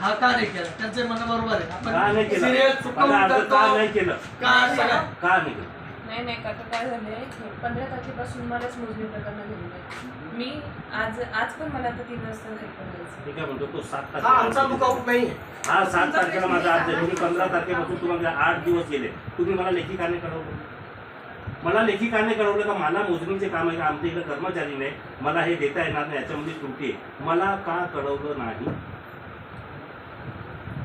हा का नाही केला? त्यांचं म्हणणं बरोबर आहे. का नाही आपण केलं? सिरियल माझा चुकवून अर्ज करतो. का नाही केलं? का सगळं का नाही केलं? नाही नाही काका काय झालंय पंधरा तारखेपासून मलाच मोजणी प्रकरण मी आज आज पण मला आता तीन वाजता घरी पण जायचं मी काय म्हणतो तो सात हा आमचा तारखेला लुकआउट नाही. हा सात तारखेला माझा अर्ज आहे. तुम्ही पंधरा तारखेपासून तुम्हाला आठ दिवस गेले. तुम्ही मला लेखी का नाही कळवलं? मला लेखी का नाही कळवलं का मला मोजणीचे काम आहे का? आमच्या इकडे कर्मचारी नाही. मला हे देता येणार नाही. याच्यामध्ये त्रुटी आहे. मला का कळवलं नाही?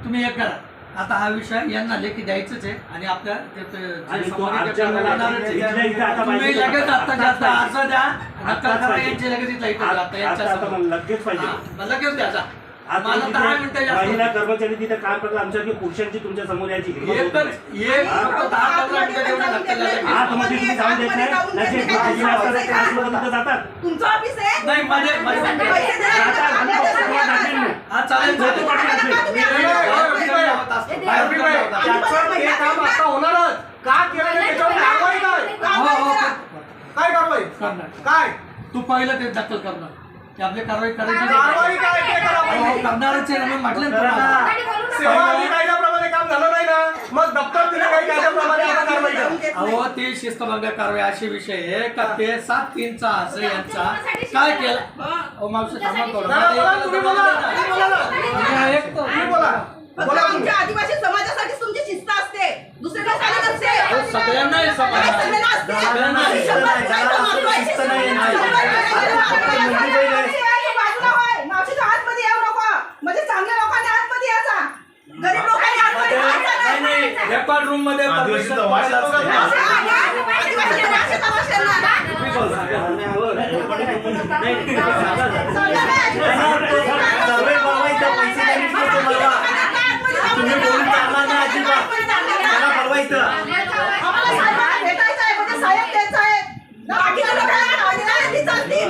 तुम्ही हे करा आता हा विषय यांना लेखी द्यायचंच आहे आणि आपल्या ते- ते- जे आणि तो संबंधित अर्ज मला व्यक्ती आहे, इथल्या इथं आता तुम्ही पाहिजे. लगेच आता जास्त अर्ज द्या आत्ताच नक्कल करा पाहिजे. यांची लगेच इथं इथं आता जातं, यांच्या आता समोर. मला लगेच पाहिजे हा, मग लगेच द्या जा. आज मला तुम्ही दहा तिथे मिनिटं जास्त महिला कर्मचारी तिथे काम करतात आमच्यासारखी पुरुषांची तुमच्यासमोर यायची हिंमत होत एकच नाही. एक हा? फक्त दहा पंधरा मिनिटं जेवढं नक्कल लागेल. आतमध्ये तुम्ही जाऊन देत नाही नाही जे भाजी असतात ते आज लोकं तिथं जातात तुमचं ऑफिस आहे नाही माझे माझे पैसे द्या. जातात आणि फक्त तुम्हाला दाखवेल मी. हा चालेल फोटो चालेल. पाठवेल मी. तुम्ही नाही, नाही, आम्हाला बाहेर दाखवा. विषय होत असतो. बाहेर रफी विषय भाई, होत असतो. त्याचं ते काम आता होणारच का केलं नाही त्याच्यावर कारवाई काय हो, हो, काय कारवाई करणार. काय तू पहिलं ते दखल करणार ते आपली कारवाई करायची कारवाई काय ते करा हो, पाहिजे. करणारच आहे ना मी म्हटलं ना करा तुम्हाला. ना. सेवा आणि कायद्याप्रमाणे काम झालं नाही ना मग दप्तर दिलं काही कायद्याप्रमाणे आपण कारवाई करा अहो ते शिस्तभंग कारवाई असे विषय आहे का ते सात तीनचा असं यांचा काय केलं अहो मावशी थांबा थोडं. नाही, बोला, तुम्ही बोला, तुम्ही बोला ना. मी ऐकतो. तुम्ही बोला फक्त बोला तुम्ही. आमच्या आदिवासी समाजासाठीच तुमची शिस्त असते दुसऱ्या चालत असते अहो, सगळ्यांना हे समाज नाही, आहे. सगळ्यांना असते. सगळ्यांना आम्ही आहे. शंभर त्यांनी देतो मला. तुम्ही बोलून चालला ना अजिबात. मला बनवायचं आम्हाला साहेबांना भेटायचं आहे, म्हणजे साहेब तेच आहेत. ना बाकीच्या लोकांना नावं दिलं आहे, ती चालतील.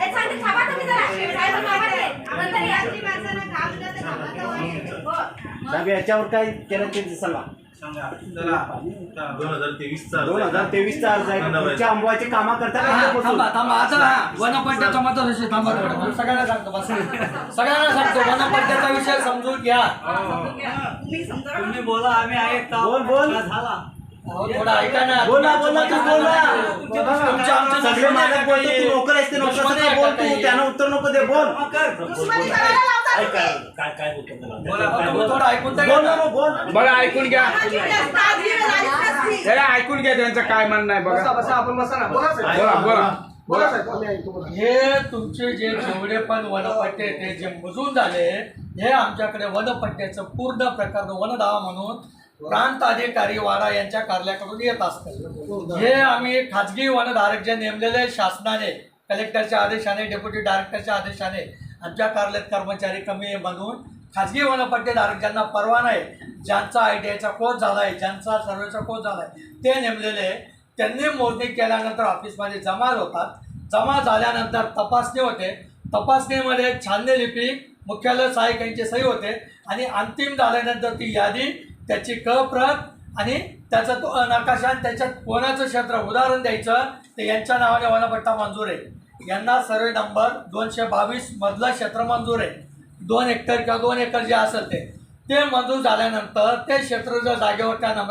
हे सांगते थांबा तुम्ही जरा साहेब थांबा रे. आपण तरी आपली माणसानं काम दिलं तर थांबा तर होईल. हो. साहेब, याच्यावर काय केलं ते सांगा. दोन हजार तेवीसचा दोन हजार तेवीसचा अर्ज आहे. कामा करता हा, का थांबा थांबा. आता हा वनपट्ट्याचा मत विषय थांबा थोडं. मी सगळ्यांना सांगतो बस. सगळ्यांना सांगतो वनपट्ट्याचा विषय समजून घ्या. तुम्ही समजा तुम्ही बोला आम्ही ऐकतो बोल, बोल. अहो, थोडं ऐका ना. बोला बोला तू बोला. तुमच्या आमच्या सगळे मालक बोलतो तू नोकर असते नोकर बोल तू त्यांना उत्तर नको दे बोल. दुश्मनी करायला काय. काय काय बोलतो थोडं ऐकून तर बोल घ्या. ना, बोल बघा ऐकून घ्या. जरा ऐकून घ्या त्यांचं काय म्हणणं आहे बसा बघा बसा आपण बसा ना बोला साहेब. बोला बोला बोला साहेब आम्ही ऐकतो बोला. हे तुमचे जे जेवढे पण वनपट्टे ते जे मजूर झाले हे आमच्याकडे वनपट्ट्याचं पूर्ण प्रकार वनदावा म्हणून प्रांत अधिकारी वाडा यांच्या कार्यालयाकडून येत असतात हे आम्ही खाजगी वनधारक जे नेमलेले शासनाने कलेक्टरच्या आदेशाने डेप्युटी डायरेक्टरच्या आदेशाने आमच्या कार्यालयात कर्मचारी कमी आहे म्हणून खाजगी वनपट्टेधारक ज्यांना परवाना आहे ज्यांचा आय टी आयचा कोर्स झाला आहे ज्यांचा सर्वेचा कोर्स झाला आहे ते नेमलेले आहे. त्यांनी मोजणी केल्यानंतर ऑफिसमध्ये जमा होतात. जमा झाल्यानंतर तपासणी होते. तपासणीमध्ये छाननी लिपी मुख्यालय सहाय्यक यांची सही होते आणि अंतिम झाल्यानंतर ती यादी त्याची क प्रत आणि त्याचा तो नकाशा त्याच्यात कोणाचं क्षेत्र उदाहरण द्यायचं ते यांच्या नावाने वनपट्टा मंजूर आहे. यांना सर्वे नंबर दोनशे बावीस मधलं क्षेत्र मंजूर आहे. दोन हेक्टर किंवा दोन एकर जे असेल ते ते मंजूर झाल्यानंतर ते क्षेत्र जर जागेवर त्या